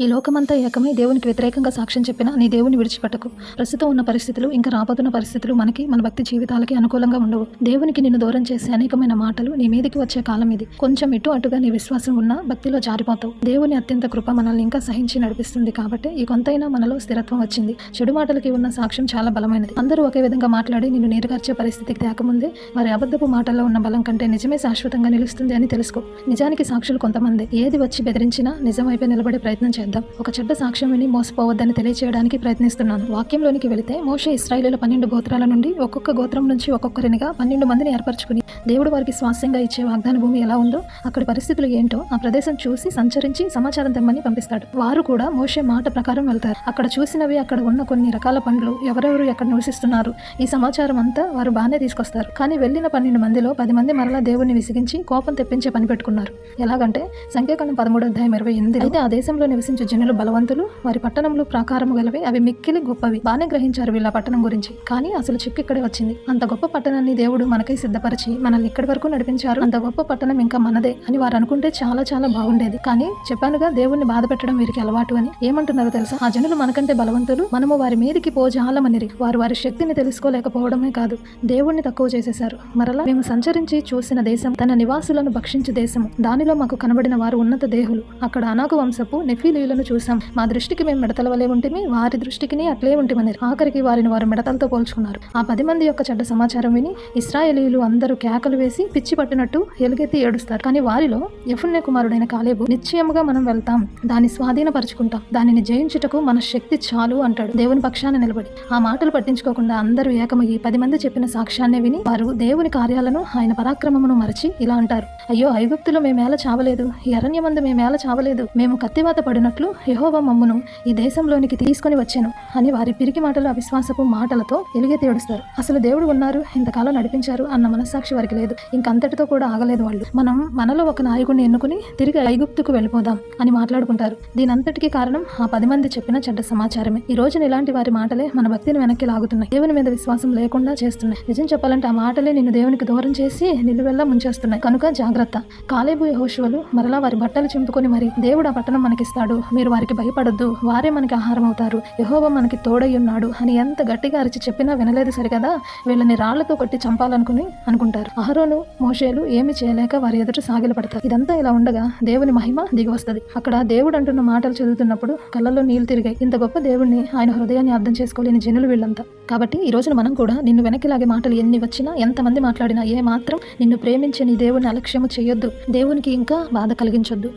ఈ లోకమంతా ఏకమై దేవునికి వ్యతిరేకంగా సాక్ష్యం చెప్పినా నీ దేవుని విడిచిపెట్టకు. ప్రస్తుతం ఉన్న పరిస్థితులు ఇంకా రాబోతున్న పరిస్థితులు మనకి మన భక్తి జీవితాలకి అనుకూలంగా ఉండవు. దేవునికి నిన్ను దూరం చేసే అనేకమైన మాటలు నీ మీదకి వచ్చే కాలం ఇది. కొంచెం ఇటు అటుగా నీ విశ్వాసం ఉన్నా భక్తిలో జారిపోతావు. దేవుని అత్యంత కృప మనల్ని ఇంకా సహించి నడిపిస్తుంది కాబట్టి ఈ కొంతైనా మనలో స్థిరత్వం వచ్చింది. చెడు మాటలకి ఉన్న సాక్ష్యం చాలా బలమైనది. అందరూ ఒకే విధంగా మాట్లాడి నిన్ను నీరుగార్చే పరిస్థితికి తేకముందే వారి అబద్ధపు మాటల్లో ఉన్న బలం కంటే నిజమే శాశ్వతంగా నిలుస్తుంది అని తెలుసుకో. నిజానికి సాక్షులు కొంతమంది. ఏది వచ్చి బెదిరించినా నిజం నిలబడే ప్రయత్నం చేద్దాం. ఒక చెడ్డ సాక్ష్యం విని మోసపోవద్దని తెలియచేయడానికి ప్రయత్నిస్తున్నాను. వాక్యంలోనికి వెళితే మోషే ఇస్రాయేలీల పన్నెండు గోత్రాల నుండి ఒక్కొక్క గోత్రం నుంచి ఒక్కొక్కరినిగా పన్నెండు మందిని ఏర్పరచుకుని దేవుడు వారికి స్వాస్యంగా ఇచ్చే వాగ్దాన భూమి ఎలా ఉందో అక్కడి పరిస్థితులు ఏంటో ఆ ప్రదేశం చూసి సంచరించి సమాచారం తెమ్మని పంపిస్తాడు. వారు కూడా మోషే మాట ప్రకారం వెళ్తారు. అక్కడ చూసినవి అక్కడ ఉన్న కొన్ని రకాల పండ్లు ఎవరెవరు ఎక్కడ నివసిస్తున్నారు? ఈ సమాచారం అంతా వారు బాగానే తీసుకొస్తారు. కానీ వెళ్ళిన పన్నెండు మందిలో పది మంది మరలా దేవుణ్ణి విసిగించి కోపం తెప్పించే పని పెట్టుకున్నారు. ఎలాగంటే సంఖ్యాకాండం పదమూడు అధ్యాయం ఇరవై ఎనిమిది అయితే ఆ దేశంలో నివసించే జనులు బలవంతులు వారి పట్టణములు ప్రాకారము గలవి అవి మిక్కిలి గొప్పవి. బాగానే గ్రహించారు వీళ్ళ పట్టణం గురించి. కానీ అసలు చిక్కు ఇక్కడే వచ్చింది. అంత గొప్ప పట్టణాన్ని దేవుడు మనకై సిద్ధపరిచి మనల్ని ఇక్కడి వరకు నడిపించారు. అంత గొప్ప పట్టణం ఇంకా మనదే అని వారు అనుకుంటే చాలా చాలా బాగుండేది. కానీ చెప్పానుగా దేవుణ్ణి బాధ పెట్టడం వీరికి అలవాటు అని. ఏమంటున్నారో తెలుసా? ఆ జనులు మనకంటే బలవంతులు. మనము వారి మీదికి పోజాలమనిరి. వారు వారి శక్తిని తెలుసుకోలేకపోవడమే కాదు దేవుణ్ణి తక్కువ చేసేశారు. మరలా మేము సంచరించి చూసిన దేశం తన నివాసులను భక్షించు దేశము. దానిలో మాకు కనబడిన వారు ఉన్నత దేహులు. అక్కడ అనాకు వంశపు స్త్రీలను చూసాం మా దృష్టికి మేము మిడతల వలె ఉంటిమి వారి దృష్టికి అట్లే ఉంటిమని ఆఖరికి వారిని వారు మిడతలతో పోల్చుకున్నారు. ఆ పది మంది యొక్క చెడ్డ సమాచారం విని ఇస్రాయేలీయులు అందరూ కేకలు వేసి పిచ్చి పట్టినట్టు ఎలుగెత్తి ఏడుస్తారు. కానీ వారిలో యఫున్య కుమారుడైన కాలేబు నిశ్చయముగా మనం వెళ్తాం దాన్ని స్వాధీనపరచుకుంటాం దానిని జయించుటకు మన శక్తి చాలు అంటాడు దేవుని పక్షాన నిలబడి. ఆ మాటలు పట్టించుకోకుండా అందరూ ఏకమయ్యి పది మంది చెప్పిన సాక్ష్యాన్ని విని వారు దేవుని కార్యాలను ఆయన పరాక్రమమును మరచి ఇలా అంటారు అయ్యో ఐగుప్తులో మేమేల చావలేదు ఈ అరణ్యమందు మేమేల చావలేదు మేము కత్తివాత పడినట్లు యెహోవా మమ్మును ఈ దేశంలోనికి తీసుకొని వచ్చాను అని వారి పిరికి మాటలు అవిశ్వాసపు మాటలతో ఎలుగెత్తి ఏడుస్తారు అసలు దేవుడు ఉన్నారు ఇంతకాలం నడిపించారు అన్న మనస్సాక్షి వారికి లేదు. ఇంకంతటితో కూడా ఆగలేదు వాళ్ళు. మనం మనలో ఒక నాయకుడిని ఎన్నుకుని తిరిగి ఐగుప్తుకు వెళ్ళిపోదాం అని మాట్లాడుకుంటారు. దీనంతటికీ కారణం ఆ పది మంది చెప్పిన చెడ్డ సమాచారమే. ఈ రోజున ఇలాంటి వారి మాటలే మన భక్తిని వెనక్కి లాగుతున్నాయి. దేవుని మీద విశ్వాసం లేకుండా చేస్తున్నాయి. నిజం చెప్పాలంటే ఆ మాటలే నిన్ను దేవునికి దూరం చేసి నిలువెల్లా ముంచేస్తున్నాయి. కనుక జాగ్రత్త. కాలేబు యెహోషువలు మరలా వారి బట్టలు చింపుకొని మరి దేవుడు ఆ పట్టణం మనకిస్తాడు. మీరు వారికి భయపడొద్దు. వారే మనకి ఆహారం అవుతారు యెహోవా మనకి తోడై ఉన్నాడు అని ఎంత గట్టిగా అరిచి చెప్పినా వినలేదు సరికదా వీళ్ళని రాళ్ళతో కొట్టి చంపాలనుకుని అనుకుంటారు. అహరోను మోషేలు ఏమి చేయలేక వారి ఎదుట సాగిలపడతారు. ఇదంతా ఇలా ఉండగా దేవుని మహిమ దిగి వస్తుంది అక్కడ దేవుడు అంటున్న మాటలు చదువుతున్నప్పుడు కళ్ళల్లో నీళ్ళు తిరిగాయి. ఇంత గొప్ప దేవుడిని ఆయన హృదయాన్ని అర్థం చేసుకోలేని జనులు వీళ్ళంతా. కాబట్టి ఈ రోజున మనం కూడా నిన్ను వెనక్కిలాగే మాటలు ఎన్ని వచ్చినా ఎంతమంది మాట్లాడినా ఏ మాత్రం నిన్ను ప్రేమించే నీ దేవుని అలక్ష్యము చేయొద్దు. దేవునికి ఇంకా బాధ కలిగించొద్దు.